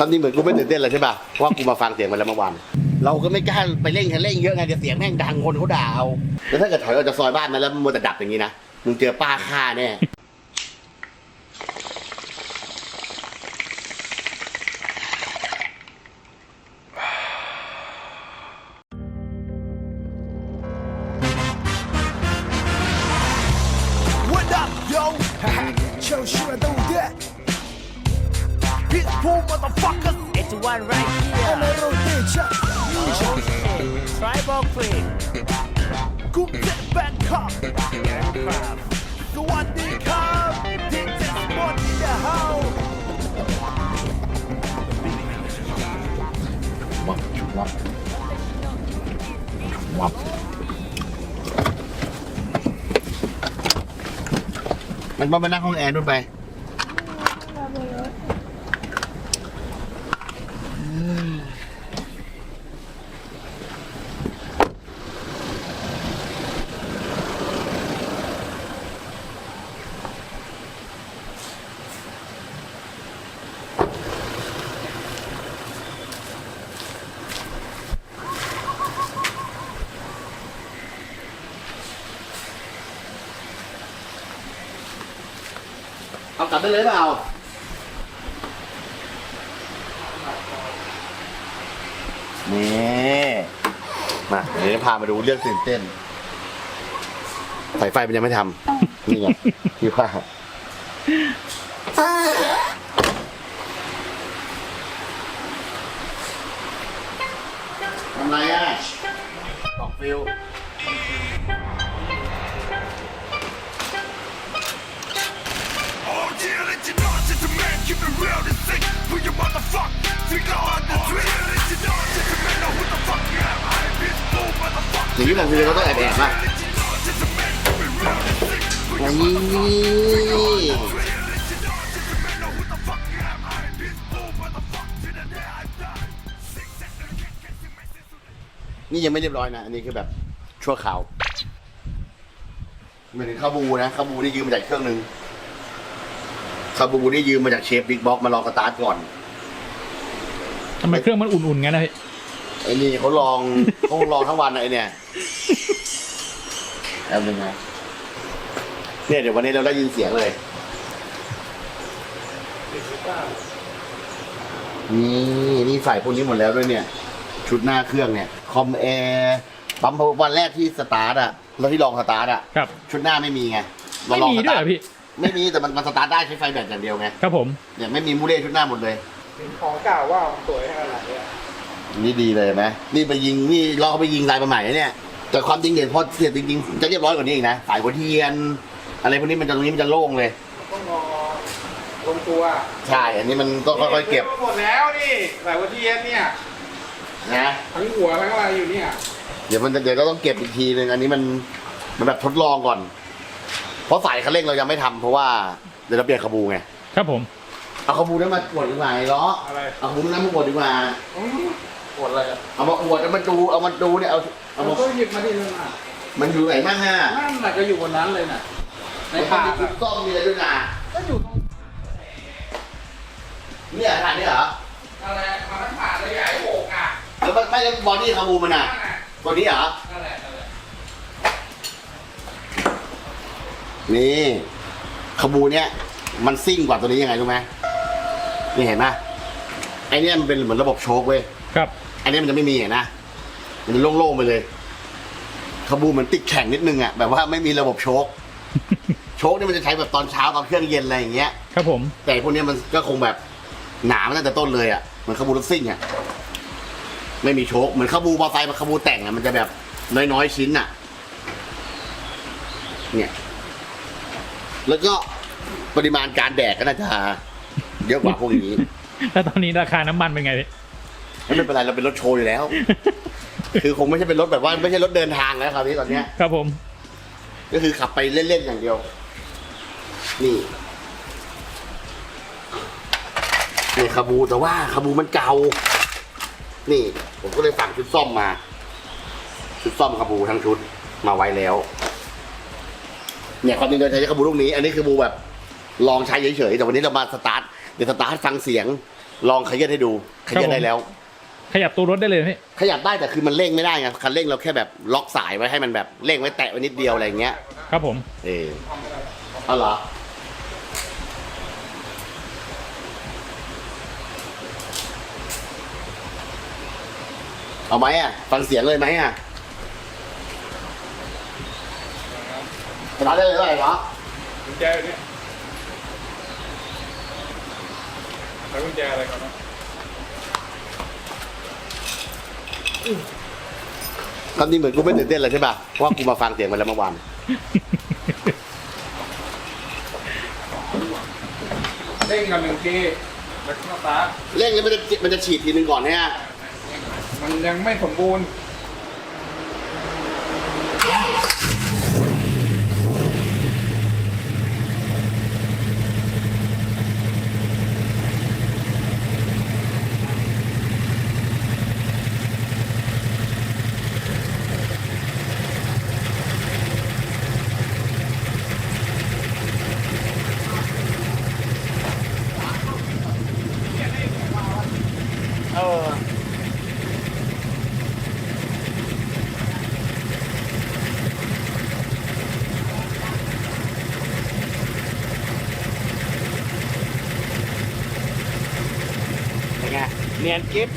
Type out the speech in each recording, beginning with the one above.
ตอนนี้เหมือนกูไม่ตื่นเต้นเลยใช่ป่ะเพราะว่ากูมาฟังเสียงมันแล้วเมื่อวาน เราก็ไม่กล้าไปเร่งคันเร่งเยอะไงเดี๋ยวเสียงแม่งดังคนเขาด่าเอา แล้วถ้าเกิดถอยออกจากซอยบ้านมาแล้วมัวแต่ดับอย่างนี้นะ มึงเจอป้าฆ่าแน่ มันมาไปนั่งห้องแอร์นู่นไป เอากลับได้เลยเปล่านี่มาเดี๋ยวจะพามาดูเรื่องตื่นเต้นสายไฟมันยังไม่ทำนี่ไงพี่ว่าทำไรอะตอกฟิว real to sick. Put your motherfuck finger on the trigger. Let you know, just a man, know who the fuck you am. I ain't bitch, boom, motherfucker. อย่งนี้ผมคือเขาต้องแอบแอบป่ะ Let you know, just a man, keep it real to sick. Put your นี่ trigger. Let you know, just a man, know who the fuck you am. I ain't bitch, boom, motherfucker. To the day I die. Six, seven, eight, get to my sister. นี่ยังไม่เรียบร้อยนะ อันนี้คือแบบชั่วคราวไม่ถึงคาบูนะคาบูนี่ยืมมาจากเครื่องหนึ่ง คาบูนี่ยืมมาจากเชฟบิ๊กบ็อกมาลองสตาร์ทก่อนทำไมเครื่องมันอุ่นๆงั้นนะพี่ไอ้นี่เขาลอง เขาลองทั้งวันนะไอ้เนี่ยแอบนึงนะเนี่ยเดี๋ยววันนี้เราได้ยินเสียงเลยนี่นี่ใส่พวกนี้หมดแล้วด้วยเนี่ย ชุดหน้าเครื่องเนี่ย คอมแอร์ปั๊มวันแรกที่สตาร์ทอะแล้วที่ลองสตาร์ทอะครับ ชุดหน้าไม่มีไงไม่ลองมีสด้วยตาเหรร์ทอพี่ ไม่มีแต่มันมันสตาร์ทได้ใช้ไฟแบตอย่างเดียวไงครับผม เนี่ยไม่มีมูเล่ชุดหน้าหมดเลยของเก่าว่าสวยขนาดนี้นี่ดีเลยไหมนี่ไปยิงนี่ลองเอาไปยิงลายมาใหม่นะเนี่ยแต่ความจริงเดี๋ยวพอเสร็จจริงๆจะเรียบร้อยกว่านี้อีกนะสายหัวเทียน อะไรพวกนี้มันจะตรงนี้มันจะโล่งเลย ต้องรอลงตัวใช่ อันนี้มันต้องค่อยๆเก็บหมดแล้วนี่สายวัตเทียนเนี่ย นะ ทั้งหัวทั้งอะไรอยู่เนี่ย เดี๋ยวมันจะเดี๋ยวเราต้องเก็บอีกทีนึงอันนี้มันมันแบบทดลองก่อน เพราะสายคันเร่งเรายังไม่ทำเพราะว่าเดี๋ยวเราเปลี่ยนขบูไง ครับผม เอาขบูนั้นมาอวดดีกว่าไอ้ล้ออะไรเอาขบูนั้นมาอวดดีกว่าอืมปวดอะไรอะเอามาอวดเอามาดูเอามาดูเนี่ยเอาเอาเรามาก็หยิบมาดิเลยน่ะมันอยู่ไหนบ้างฮะนั่นน่ะก็อยู่บนนั้นเลยน่ะ ในมันถาดมีคุอะณต้อมมีอะไรด้วยนะก็อยู่ตรงเนี่ยถาดนี่เหรออะไรมาทั้งถาดเลยใหญ่โหกอะแล้วมันไม่ได้บอดี้ขบูมันอะนั่นแหละตัวนี้เหรอ นั่นแหละนั่นแหละ นี่ขบูเนี่ยมันซิ่งกว่าตัวนี้ยังไงรู้ไหมนี่เห็นไหมไอเนี่ยมันเป็นเหมือนระบบโชคเว้ยครับ อันนี้มันจะไม่มีเห็นนะมันจะโล่งๆไปเลยขบูเหมือนติดแข่งนิดนึงอะแบบว่าไม่มีระบบโชคโชคเนี่ยมันจะใช้แบบตอนเช้าตอนเครื่องเย็นอะไรอย่างเงี้ย ครับผม แต่พวกเนี้ยมันก็คงแบบหนามาตั้งแต่ต้นเลยอะเหมือนขบูรถซิ่งอะไม่มีโชคเหมือนขบูมอเตอร์ไซค์ขบูแต่งอะมันจะแบบน้อยๆชิ้นอะ เนี่ย แล้วก็ปริมาณการแดกก็น่าจะเยอะกว่าพวกนี้ แล้วตอนนี้ราคาน้ำมันเป็นไงพี่ไม่เป็นไรเราเป็นรถโชว์อยู่แล้ว คือคงไม่ใช่เป็นรถแบบว่าไม่ใช่รถเดินทางแล้วคราวนี้ตอนเนี้ย ครับผมก็คือขับไปเล่นๆอย่างเดียว นี่นี่ขบูแต่ว่าขบูมันเก่า นี่ ผมก็เลยสั่งชุดซ่อมมา ชุดซ่อมขบูทั้งชุดมาไว้แล้ว เนี่ยความจริงเราใช้ขบูลูกนี้ อันนี้คือบูแบบลองใช้เฉยๆแต่วันนี้เรามาสตาร์ทเดี๋ยวสตาร์ทฟังเสียง ลองขยับให้ดูขยับได้แล้ว ขยับตัวรถได้เลยพี่ขยับได้แต่คือมันเร่งไม่ได้ไงคันเร่งเราแค่แบบล็อกสายไว้ให้มันแบบเร่งไว้แตะไว้นิดเดียวอะไรอย่างเงี้ย ครับผม เออเอาเหรอเอาไหมอะ ฟังเสียงเลยไหมอะ สตาร์ทได้เลยเหรอกุญแจอยู่เนี่ยใช้กุญแจอะไรก่อนนะตอนนี้เหมือนกูไม่ตื่นเต้นเลยใช่ป่ะเพราะว่ากูมาฟังเสียงมันแล้วเมื่อวาน เร่งกันหนึ่งทีแล้วก็สตาร์ทเร่งแล้วมันจะมันจะฉีดทีนึงก่อนเนี่ยมันยังไม่สมบูรณ์ นียนกิ๊บ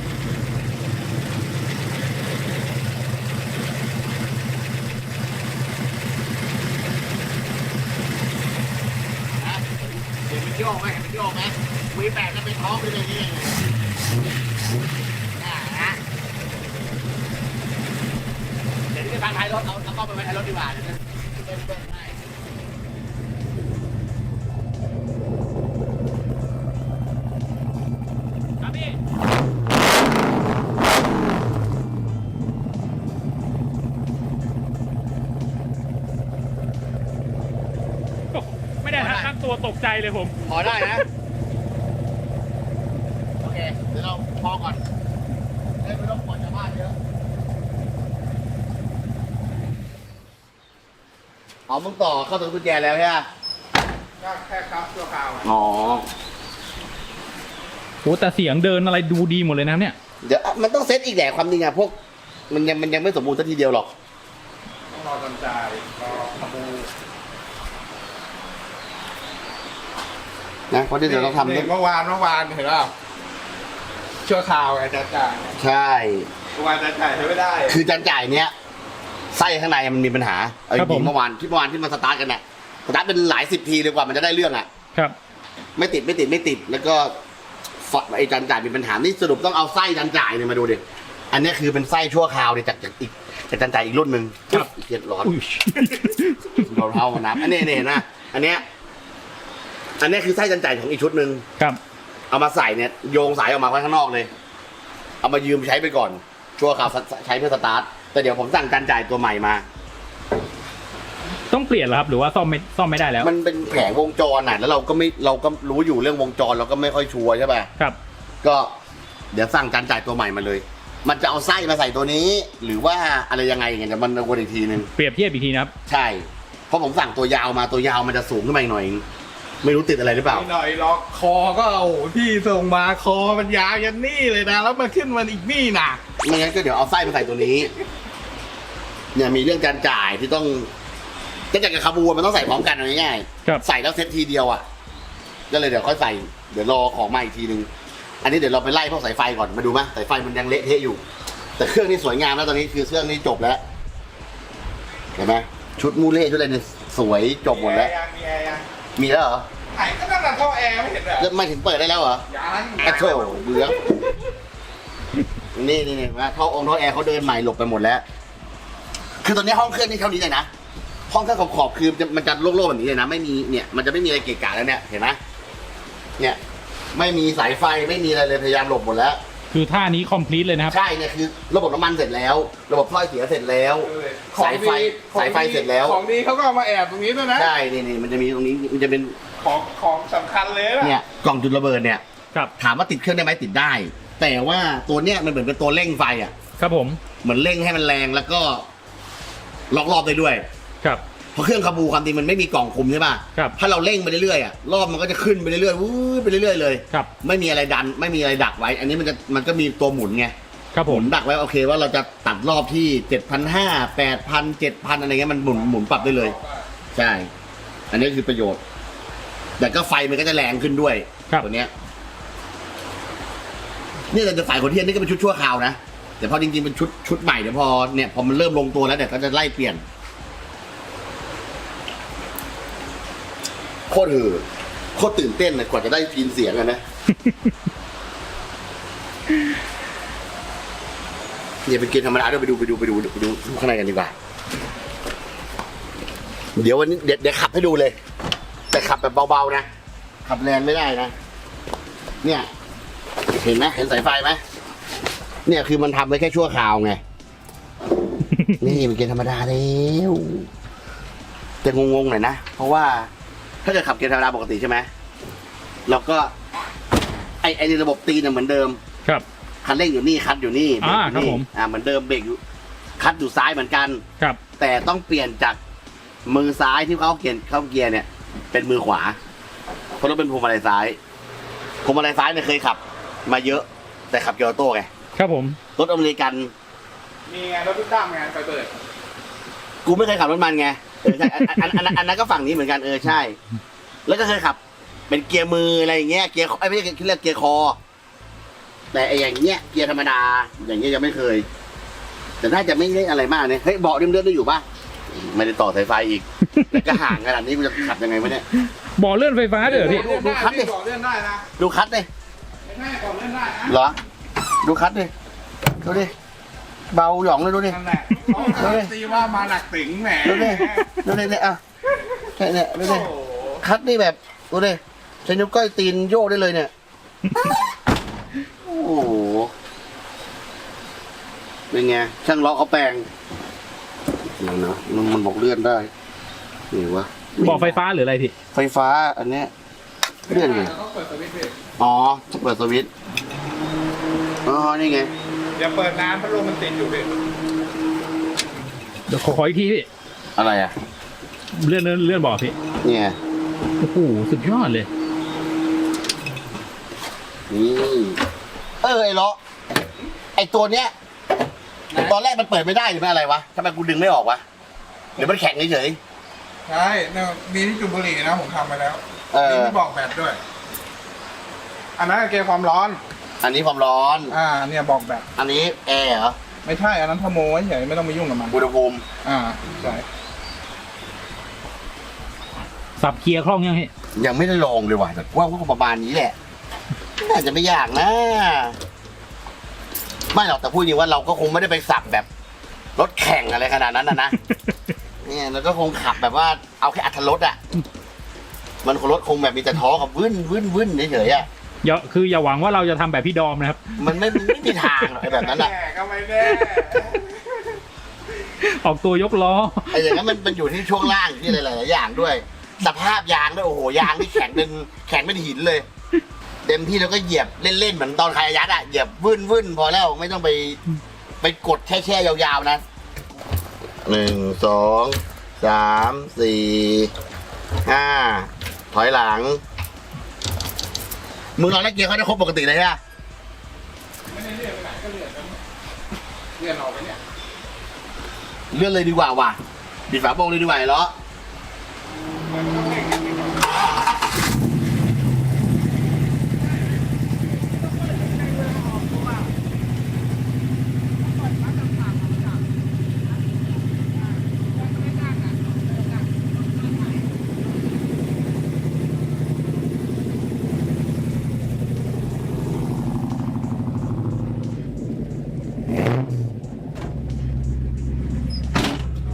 เห็นมันโยกไหมเห็นมันโยกไหมมือแปะจะเป็นท้องไปเลยนี่อ่าฮะเดี๋ยวที่ไปฟังท้ายรถเอาเอาเข้าไปไว้ท้ายรถดีกว่า กใจเลยผมพอได้นะ โอเค เดี๋ยวเราพอก่อนเอ้ยไม่ต้องปวดชาวบ้านเยอะเอามึงต่อเข้าถึงกุญแจแล้วใช่ไหมก็แค่ครับชั่วคราวอะอ๋อโหแต่เสียงเดินอะไรดูดีหมดเลยนะครับเนี่ย เดี๋ยวอะมันต้องเซตอีกแหละความจริงอะพวก มันยังมันยังไม่สมบูรณ์สักทีเดียวหรอก ต้องรอจนจ่ายรอขบู นะเพราะที่เดี๋ยวเราทำนี่เนี่ยเมื่อวานเมื่อวานเห็นป่ะชั่วคราวไอ้จะจ่ายใช่เมื่อวานจะจ่ายใช้ไม่ได้ คือจานจ่ายเนี้ยไส้ข้างในมันมีปัญหาเอาจครับผริมงๆเมื่อวานที่เมื่อวานที่มาสตาร์ทกันเนี่ยสตาร์ทเป็นหลายสิบทีเลยกว่ามันจะได้เรื่องอะครับ ไม่ติดไม่ติดไม่ติด แล้วก็ฝไอ้จานจ่ายมีปัญหานี่สรุปต้องเอาไส้จานจ่ายเนี่ยมาดูดิอันเนี้ยคือเป็นไส้ชั่วคราวเนี่ยจากจากอีกจากจานจ่ายอีกรุ่นหนึ่งครับอีกเทียนร้อนอุ้ยเราเท้ามานับอันนี้เนี่ยเห็นนะอันเนี้ย อันเนี้ยคือไส้จานจ่ายของอีกชุดหนึ่งครับเอามาใส่เนี่ยโยงสายออกมาไว้ข้างนอกเลย เอามายืมใช้ไปก่อน ชั่วคราวใช้เพื่อสตาร์ทแต่เดี๋ยวผมสั่งจานจ่ายตัวใหม่มา ต้องเปลี่ยนเหรอครับ หรือว่าซ่อมไม่ซ่อมไม่ได้แล้ว มันเป็นแผงวงจรน่ะแล้วเราก็ไม่เราก็รู้อยู่เรื่องวงจรเราก็ไม่ค่อยชัวร์ใช่ป่ะครับ ก็เดี๋ยวสั่งจานจ่ายตัวใหม่มาเลย มันจะเอาไส้มาใส่ตัวนี้ หรือว่าอะไรยังไงอย่างเงี้ยเดี๋ยวมันวนอีกทีนึงเปรียบเทียบอีกทีนะครับ ใช่เพราะผมสั่งตัวยาวมาตัวยาวมันจะสูงขึ้นมาอีกหน่อย ไม่รู้ติดอะไรหรือเปล่าหน่อยล็อกคอก็โอ้โหพี่ส่งมาคอมันยาวยันนี่เลยนะ แล้วมันขึ้นมันอีกนี่นะไม่งั้นก็เดี๋ยวเอาไส้มาใส่ตัวนี้ เนี่ยมีเรื่องจานจ่ายที่ต้องจานจ่ายกับคาบูมันต้องใส่พร้อมกันเอาง่ายๆครับใส่แล้วเซ็ตทีเดียวอะ ก็เลยเดี๋ยวค่อยใส่ เดี๋ยวรอของมาอีกทีนึง อันนี้เดี๋ยวเราไปไล่พวกสายไฟก่อน มาดูไหมสายไฟมันยังเละเทะอยู่ แต่เครื่องนี้สวยงามแล้วตอนนี้คือเครื่องนี้จบแล้ว เห็นไหมชุดมูเล่ชุดอะไรเนี่ยสวยจบหมดแล้ว มีแอร์ยังมีแอร์ยัง มีแล้วเหรอไหนก็นั่นน่ะท่อแอร์ไม่เห็นเหรอแล้วไม่ถึงเปิดได้แล้วเหรอยังอะโถเบื่อนี่นี่นี่มาท่อองค์ท่อแอร์เขาเดินใหม่หลบไปหมดแล้ว คือตอนนี้ห้องเครื่องนี่เท่านี้เลยนะห้องเครื่องขอบๆคือจะมันจะโล่งๆแบบนี้เลยนะไม่มีเนี่ยมันจะไม่มีอะไรเกะกะแล้วเนี่ยเห็นไหมเนี่ย ไม่มีสายไฟไม่มีอะไรเลยพยายามหลบหมดแล้ว คือท่านี้คอมพลีทเลยนะครับ ใช่เนี่ยคือระบบน้ำมันเสร็จแล้ว ระบบถ้อยเสียเสร็จแล้ว สายไฟของดีสายไฟเสร็จแล้ว ของดีเขาก็เอามาแอบตรงนี้ด้วยนะ ใช่นี่นี่มันจะมีตรงนี้มันจะเป็นของของสำคัญเลยนะเนี่ยกล่องจุดระเบิดเนี่ยครับ ถามว่าติดเครื่องได้ไหมติดได้ แต่ว่าตัวเนี้ยมันเหมือนเป็นตัวเร่งไฟอะครับผม เหมือนเร่งให้มันแรงแล้วก็ล็อกรอบได้ด้วย ครับ เพราะเครื่องคาบูความจริงมันไม่มีกล่องคุมใช่ป่ะครับถ้าเราเร่งไปเรื่อยๆอะรอบมันก็จะขึ้นไปเรื่อยๆวู้ไปเรื่อยๆเลยครับ ไม่มีอะไรดัน ไม่มีอะไรดักไว้ อันนี้มันจะมันก็มีตัวหมุนไงครับหผมุมนดักไว้โอเคว่าเราจะตัดรอบที่เจ็ดพันห้าแปดพันเจ็ดพันอะไรเงี้ยมันหมุนหมุนปรับได้เลย ใช่ อันนี้คือประโยชน์ แต่ก็ไฟมันก็จะแรงขึ้นด้วยครับตัวเนี้ยนี่เราจะสายขนเทียนนี่ก็เป็นชุดชั่วคราวนะแต่พอจริงๆเป็นชุดชุดใหม่เดี๋ยวพอเนี่ยพอมันเริ่มลงตัวแล้วเดี๋ยวก็จะไล่เปลี่ยน โคตรหือโคตรตื่นเต้นเลยกว่าจะได้ยินเสียงอะนะอย่าไปกินธรรมดาด้วยไปดูไปดูไปดูไปดูดูข้างในกันดีกว่า เดี๋ยววันนี้เดี๋ยวเดี๋ยวขับให้ดูเลย แต่ขับแบบเบาๆนะ ขับแรงไม่ได้นะ เนี่ย เห็นไหมเห็นสายไฟไหมเนี่ยคือมันทำไว้แค่ชั่วคราวไง นี่มันเกียร์ธรรมดาแล้ว จะงงๆหน่อยนะ เพราะว่า ถ้าเกิดขับเกียร์ธรรมดาปกติใช่ไหมเราก็ ไอไอในระบบตีนนะเหมือนเดิมครับ คันเร่งอยู่นี่คัดอยู่นี่เบรกอยู่อ่าครับนี่ผม อ่าเหมือนเดิมเบรกอยู่คัดอยู่ซ้ายเหมือนกัน ครับ แต่ต้องเปลี่ยนจากมือซ้ายที่เขาเกียร์เข้าเกียร์เนี่ย เป็นมือขวา เพราะรถเป็นพวงมาลัยซ้ายพวงมาลัยซ้ายเนี่ยเคยขับ มาเยอะ แต่ขับเกียร์ออโต้ไงครับผม รถอเมริกัน มีไงรถพี่ตั้มไงไปเปิด กูไม่เคยขับรถมันไง เออใช่อันอันอันอันอันนั้นก็ฝั่งนี้เหมือนกันเออใช่ แล้วก็เคยขับ เป็นเกียร์มืออะไรอย่างเงี้ยเกียร์ไอ้ยไม่ใช่เรียกเกียร์คอ แต่ไอ้อย่างเงี้ยเกียร์ธรรมดา อย่างเงี้ยยังไม่เคย แต่น่าจะไม่ได้อะไรมากเนี่ยเฮ้ยเบาะเดิมๆได้อยู่ปะไม่ได้ต่อสายไฟอีก แล้วก็ห่างขนาดนี้กูจะขับยังไงวะเนี่ย บ่อเลื่อนไฟฟ้าเด้อพี่เลื่อนได้พี่บอกเลื่อนได้นะดูคัดดิไม่ใช่บอกเลื่อนได้นะ เหรอ ดูคัดดิดูดิ เบาหยองเลยดูดิ นั่นแหละเขาการันตีว่ามาหนักติ๋งแหมดูดิ ดูดิเนี่ยอะเนี่ยเนี่ยดูโอ้ดิ โหคัดนี่แบบ ดูดิใช้นิ้วก้อยตีนโยกได้เลยเนี่ย โอ้โห เป็นไง ช่างล้อเขาแปลงเดี๋ยวนะมันมันบอกเลื่อนได้นี่วะบ่อไฟฟ้าหรืออะไรพี่ ไฟฟ้าอันเนี้ยเลื่อนไง แล้วก็เปิดสวิตช์พี่อ๋อเปิดสวิตช์อ๋อ นี่ไง อย่าเปิดน้ำพัดลมมันติดอยู่พี่เดี๋ยวขอขออีกทีพี่อะไรอะ เลื่อนเลื่อนเลื่อนบ่อพี่เนี่ยโอ้โหสุดยอดเลยนี่เออไอ้ล้อไอ้ตัวเนี้ย ตอนแรกมันเปิดไม่ได้หรือไม่อะไรวะทำไมกูดึงไม่ออกวะหรือมันแข็งเฉยใช่เนี่ยมีที่จุบุรีนะผมทำไปแล้วเออมีที่บอกแบตด้วย อันนั้นเกมความร้อน อันนี้ความร้อน อ่าเนี่ยบอกแบตอันนี้แอร์เหรอ ไม่ใช่อันนั้นทโมไว้เฉยไม่ต้องไปยุ่งกับมัน อุณหภูมิ อ่าใช่สับเกียร์คล่องยังพี่ยังไม่ได้ลองเลยว่ะแต่ว่าก็ประมาณนี้แหละ น่าจะไม่ยากนะ ไม่หรอกแต่พูดจริงว่าเราก็คงไม่ได้ไปสับแบบ รถแข่งอะไรขนาดนั้นนะนะ เนี่ยเราก็คงขับแบบว่าเอาแค่อัตรถอะ มันคงรถคงแบบมีแต่ท้อกับวึ้นวึ้นวึ้นเฉยๆอะ อย่าคืออย่าหวังว่าเราจะทำแบบพี่ดอมนะครับ มันไม่มันไม่มีทางหรอกไอ้แบบนั้นอะแน่ก็ไม่แน่ออกตัวยกล้อ ไอ้อย่างนั้นมันมันอยู่ที่ช่วงล่างที่อะไรหลายๆอย่างด้วย สภาพยางด้วยโอ้โหยางที่แข็งเป็นแข็งเป็นหินเลย เต็มที่แล้วก็เหยียบเล่นๆเหมือนตอนคายยัดอะเหยียบวื่นวื่นพอแล้วไม่ต้องไปไปกดแช่แช่ๆยาวๆนะหนึ่งสองสามสี่ห้าถอยหลัง มึงลองเล่นเกียร์เขาได้ครบปกติเลยใช่ไหมไม่ได้เลื่อนไปไหนก็เลื่อนกันเลื่อนออกไปเนี่ย เลื่อนเลยดีกว่าว่ะปิดฝาโปรงเลยดีกว่าไอ้ล้อ มันต้องเร่งนิดนึงก่อน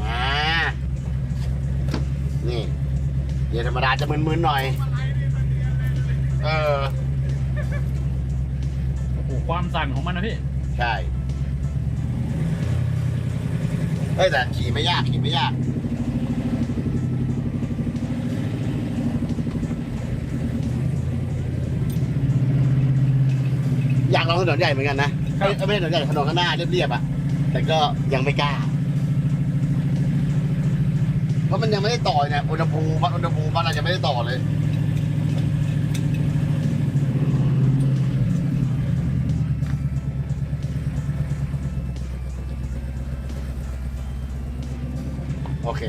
อ่านี่เกียร์ธรร มดาจะมึนๆหน่อย เออ โอ้โหความสั่นของมันนะพี่ ใช่เฮ้ยแต่ขี่ไม่ยากขี่ไม่ยาก อยากลองถนนใหญ่เหมือนกันนะเอ้ยไม่ใช่ถนนใหญ่ถนนข้างหน้าเรียบๆอะ แต่ก็ยังไม่กล้า เพราะมันยังไม่ได้ต่อเนี่ยอุณหภูมิวัดอุณหภูมิวัดอะไรยังไม่ได้ต่อเลยโอเค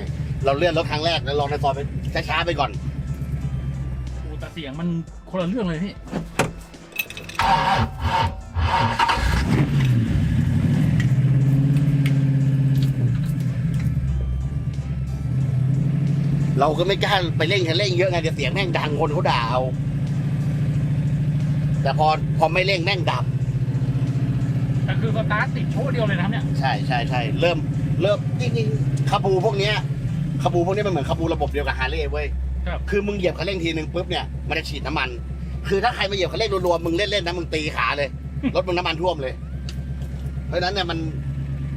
เราเลื่อนรถครั้งแรกแล้วลองในซอยไปช้าๆไปก่อนโอ้แต่เสียงมันคนละเรื่องเลยพี่ เราก็ไม่กล้าไปเร่งคันเร่งเยอะไงเดี๋ยวเสียงแม่งดังคนเขาด่าเอา แต่พอพอไม่เร่งแม่งดับ แต่คือสตาร์ทติดโชว์เดียวเลยนะครับเนี่ย ใช่ใช่ใช่เริ่มเริ่มจริงๆคาบูพวกเนี้ยคาบูพวกนี้มันเหมือนคาบูระบบเดียวกับฮาร์เลย์เว้ยครับ คือมึงเหยียบคันเร่งทีนึงปุ๊บเนี่ยมันจะฉีดน้ำมัน คือถ้าใครมาเหยียบคันเร่งรัวๆมึงเล่นๆนะมึงตีขาเลย รถมึงน้ำมันท่วมเลย เพราะฉะนั้นเนี่ยมัน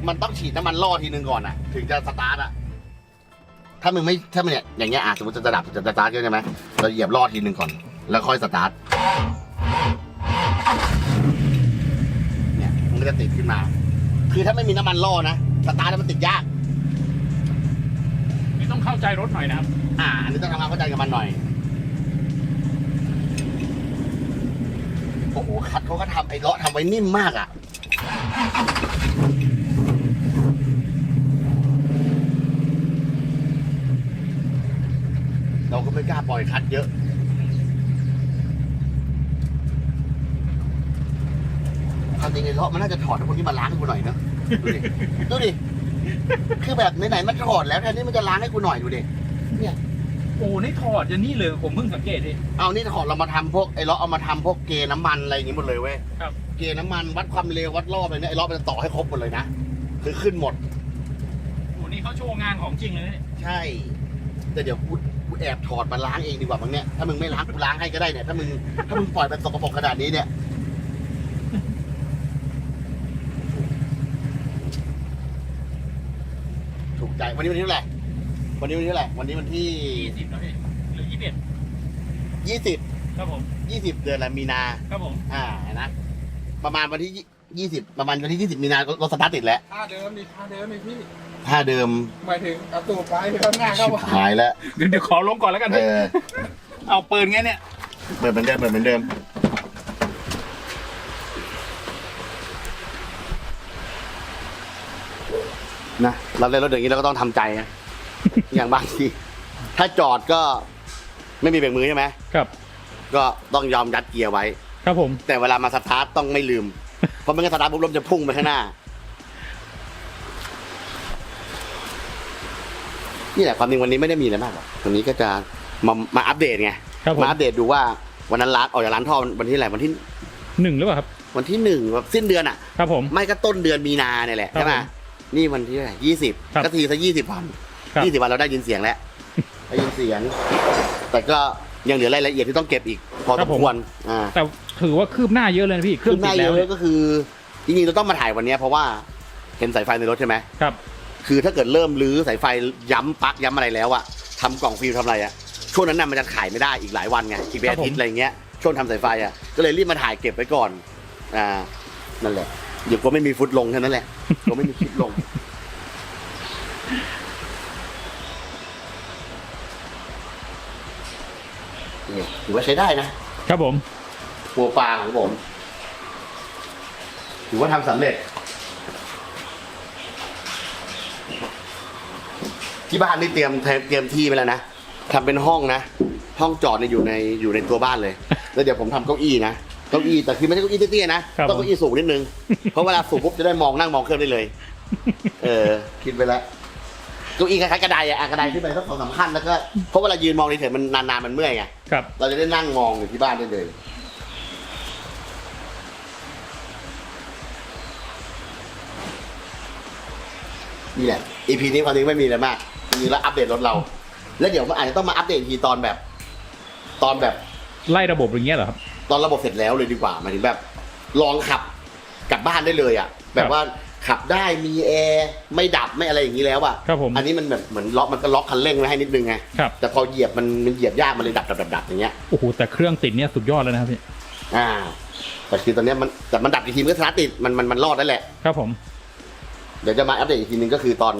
มันต้องฉีดน้ำมันล่อทีนึงก่อนอะ ถึงจะสตาร์ทอะ ถ้ามึงไม่ถ้ามันเนี่ยอย่างเงี้ยอะสมมติจะดับจะสตาร์ทใช่ไหมเราเหยียบล่อทีนึงก่อน แล้วค่อยสตาร์ทเนี่ยมันก็จะติดขึ้นมา คือถ้าไม่มีน้ำมันล่อนะสตาร์ทแล้วมันติดยาก นี่ต้องเข้าใจรถหน่อยนะครับ อ่าอันนี้ต้องทำความเข้าใจกับมันหน่อยโอ้โหคัดเขาก็ทำไอ้เลาะทำไว้นิ่มมากอะ เราก็ไม่กล้าปล่อยคัดเยอะความจริงไอ้เลาะมันน่าจะถอดให้คนที่มาล้างให้กูหน่อยเนอะดูดิ ดูดิ คือแบบไหนๆมันถอดแล้วแทนที่มันจะล้างให้กูหน่อยดูดิ โอ้นี่ถอดจะนี่เลยผมเพิ่งสังเกตดิเอานี่ถอดเรามาทำพวกไอ้ล้อเอามาทำพวกเกน้ำมันอะไรอย่างงี้หมดเลยเว้ยครับ เกน้ำมันวัดความเร็ววัดรอบอะไรเนี่ยไอ้ล้อมันจะต่อให้ครบหมดเลยนะ คือขึ้นหมด โอ้นี่เขาโชว์งานของจริงเลยเนี่ยใช่ แต่เดี๋ยวกูกู แอบถอดมาล้างเองดีกว่ามั้งเนี่ยถ้ามึงไม่ล้างกูล้างให้ก็ได้เนี่ยถ้ามึงถ้ามึงปล่อยมันสกปรกขนาดนี้เนี่ยถูกใจวันนี้วันที่เท่าไหร่วันนี้วันที่เท่าไหร่วันนี้วันที่ยี่สิบนะพี่หรือยี่สิบเอ็ดยี่สิบครับผมยี่สิบเดือนละมีนา ครับผมอ่านะประมาณวันที่ยี่สิบประมาณวันที่ยี่สิบมีนารถสตาร์ทติดแล้วท่าเดิมดิท่าเดิมดิพี่ ถ้าเดิมหมายถึงเอาตูดไปข้างหน้าเข้าชิบมาหายแล้วเดี๋ยวเดี๋ยวขอลงก่อนแล้วกันเอพี่อเอาปืนไงเนี่ย เปิดเหมือนเดิมเปิดเหมือนเดิมนะเราเล่นรถอย่างนี้เราก็ต้องทำใจนะ อย่างบางทีถ้าจอดก็ไม่มีเบรกมือใช่ไหมครับ ก็ต้องยอมยัดเกียร์ไว้ ครับผม แต่เวลามาสตาร์ทต้องไม่ลืม เพราะไม่งั้นสตาร์ทปุ๊บรถจะพุ่งไปข้างหน้า นี่แหละความจริงวันนี้ไม่ได้มีอะไรมากหรอกวันนี้ก็จะมามาอัปเดตไงครับผม มาอัปเดตดูว่าวันนั้นร้านออกจากร้านทอวันที่อะไรวันที่หนึ่งหรือเปล่าครับ วันที่หนึ่งแบบสิ้นเดือนอะ ครับผม ไม่ก็ต้นเดือนมีนาเนี่ยแหละครับใช่ไหมผมนี่วันที่อะไรยี่สิบครับก็ทีซะยี่สิบวันครับ ยี่สิบวันเราได้ยินเสียงแล้ว ได้ยินเสียง แต่ก็ยังเหลือรายละเอียดที่ต้องเก็บอีก พอครัสบมผมควรอ่าแต่ถือว่าคืบหน้าเยอะเลยนะพี่เครื่องหติน้าดเยแล้วอะก็คือจริงๆเราต้องมาถ่ายวันเนี้ยเพราะว่าเห็นสายไฟในรถใช่ไหม ครับ คือถ้าเกิดเริ่มรื้อสายไฟย้ำปลั๊กย้ำอะไรแล้วอะทำกล่องฟิล์มทำอะไรอะช่วงนั้นน่ะมันจะขายไม่ได้อีกหลายวันไงอีกเป็นอาทิตย์อะไรเงี้ยช่วงทำสายไฟอะก็เลยรีบมาถ่ายเก็บไว้ก่อนอ่านั่นแหละเดี๋ยวก็ไม่มีฟุตลงแค่นั้นแหละก็ไม่มีคลิปลงนี่ถือว่าใช้ได้นะ ครับผมหัวปลาของผม ถือว่าทำสำเร็จ ที่บ้านนี่เตรียมเตรียมที่ไปแล้วนะทำเป็นห้องนะ ห้องจอดเนี่ยอยู่ในอยู่ในตัวบ้านเลย แล้วเดี๋ยวผมทำเก้าอี้นะเก้าอี้แต่คือไม่ใช่เก้าอี้เตี้ยๆนะครับต้องเก้าอี้สูงนิดนึงเพราะเวลาสูงปุ๊บจะได้มองนั่งมองเครื่องได้เลย เออคิดไปแล้วเก้าอี้คล้ายๆกระไดอะอะกระไดขึ้นไปสักสองสามขั้นแล้วก็เพราะเวลายืนมองเฉยๆมันนานๆมันเมื่อยไงครับเราจะได้นั่งมองอยู่ที่บ้านได้เลย นี่แหละ EP นี้ความจริงไม่มีอะไรมาก จริงๆแล้วอัปเดตรถเรา แล้วเดี๋ยวมันอาจจะต้องมาอัปเดตอีกทีตอนแบบ ตอนแบบไล่ระบบอย่างเงี้ยเหรอครับ ตอนระบบเสร็จแล้วเลยดีกว่าหมายถึงแบบ ลองขับกลับบ้านได้เลยอะ แบบว่าขับได้มีแอร์ไม่ดับไม่อะไรอย่างนี้แล้วอะครับผมอันนี้มันแบบเหมือนล็อกมันก็ล็อกคันเร่งไว้ให้นิดนึงไงครับ แต่พอเหยียบมันมันเหยียบยากมันเลยดับดับดับดับอย่างเงี้ยโอ้โหแต่เครื่องติดเนี่ยสุดยอดเลยนะครับพี่อ่าแต่คือตอนเนี้ยมันแต่มันดับอีกทีมันก็สตาร์ทติดมันมันมันรอดได้แหละ ครับผม เดี๋ยวจะมาอัปเดตอีกทีนึงก็คือตอน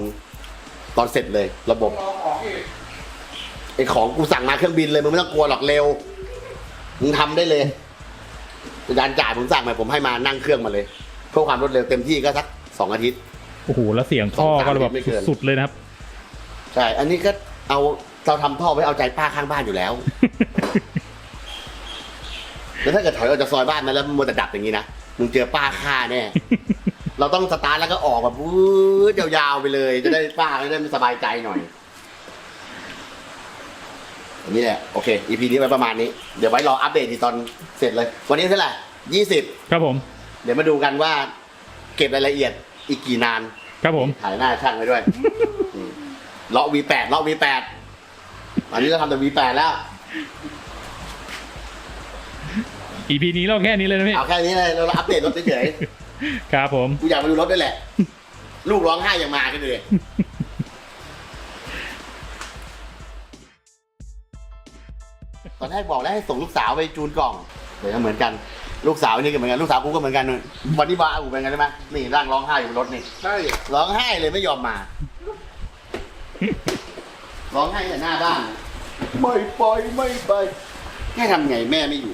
ตอนเสร็จเลยระบบรอของอีกไอ้ของกูสั่งมาเครื่องบินเลยมึงไม่ต้องกลัวหรอกเร็วมึงทำได้เลยจานจ่ายผมสั่งมาผมให้มานั่งเครื่องมาเลยเพื่อความรวดเร็วเต็มที่ก็สักสองอาทิตย์โอ้โหแล้วเสียงท่อก็แบบไม่เกินสุดๆเลยนะครับใช่อันนี้ก็เอาเราทำท่อไว้เอาใจป้าข้างบ้านอยู่แล้วแล้วถ้าเกิดถอยออกจากซอยบ้านมาแล้วมัวแต่ดับอย่างนี้นะมึงเจอป้าฆ่าแน่ เราต้องสตาร์ทแล้วก็ออกแบบวืดยาวๆไปเลย จะได้ป้าจะได้สบายใจหน่อยอันนี้แหละโอเค EP นี้ไว้ประมาณนี้ เดี๋ยวไว้รออัปเดตทีตอนเสร็จเลย วันนี้เท่าไหร่ยี่สิบครับผม เดี๋ยวมาดูกันว่าเก็บรายละเอียดอีกกี่นาน ครับผม ถ่ายหน้าช่างไว้ด้วยอืมเลาะ V8 เลาะ V8 อันนี้เราทำแต่ V8 แล้วอีพีนี้เราแค่นี้เลยนะพี่ เอาแค่นี้เลย เราอัปเดตรถเฉย ครับผมๆกูอยากมาดูรถด้วยแหละ ลูกร้องไห้ยังมาขึ้นเลยตอนแรกบอกแล้วให้ส่งลูกสาวไปจูนกล่องเดี๋ยวก็เหมือนกันลูกสาวนี่ก็เหมือนกันลูกสาวกูก็เหมือนกันวันนี้บากูเป็นไงใช่ไหมนี่ร่างร้องไห้อยู่บนรถนี่ใช่ร้องไห้เลยไม่ยอมมา ร้องไห้แต่หน้าบ้าน ไม่ไปไม่ไปให้ทำไงแม่ไม่อยู่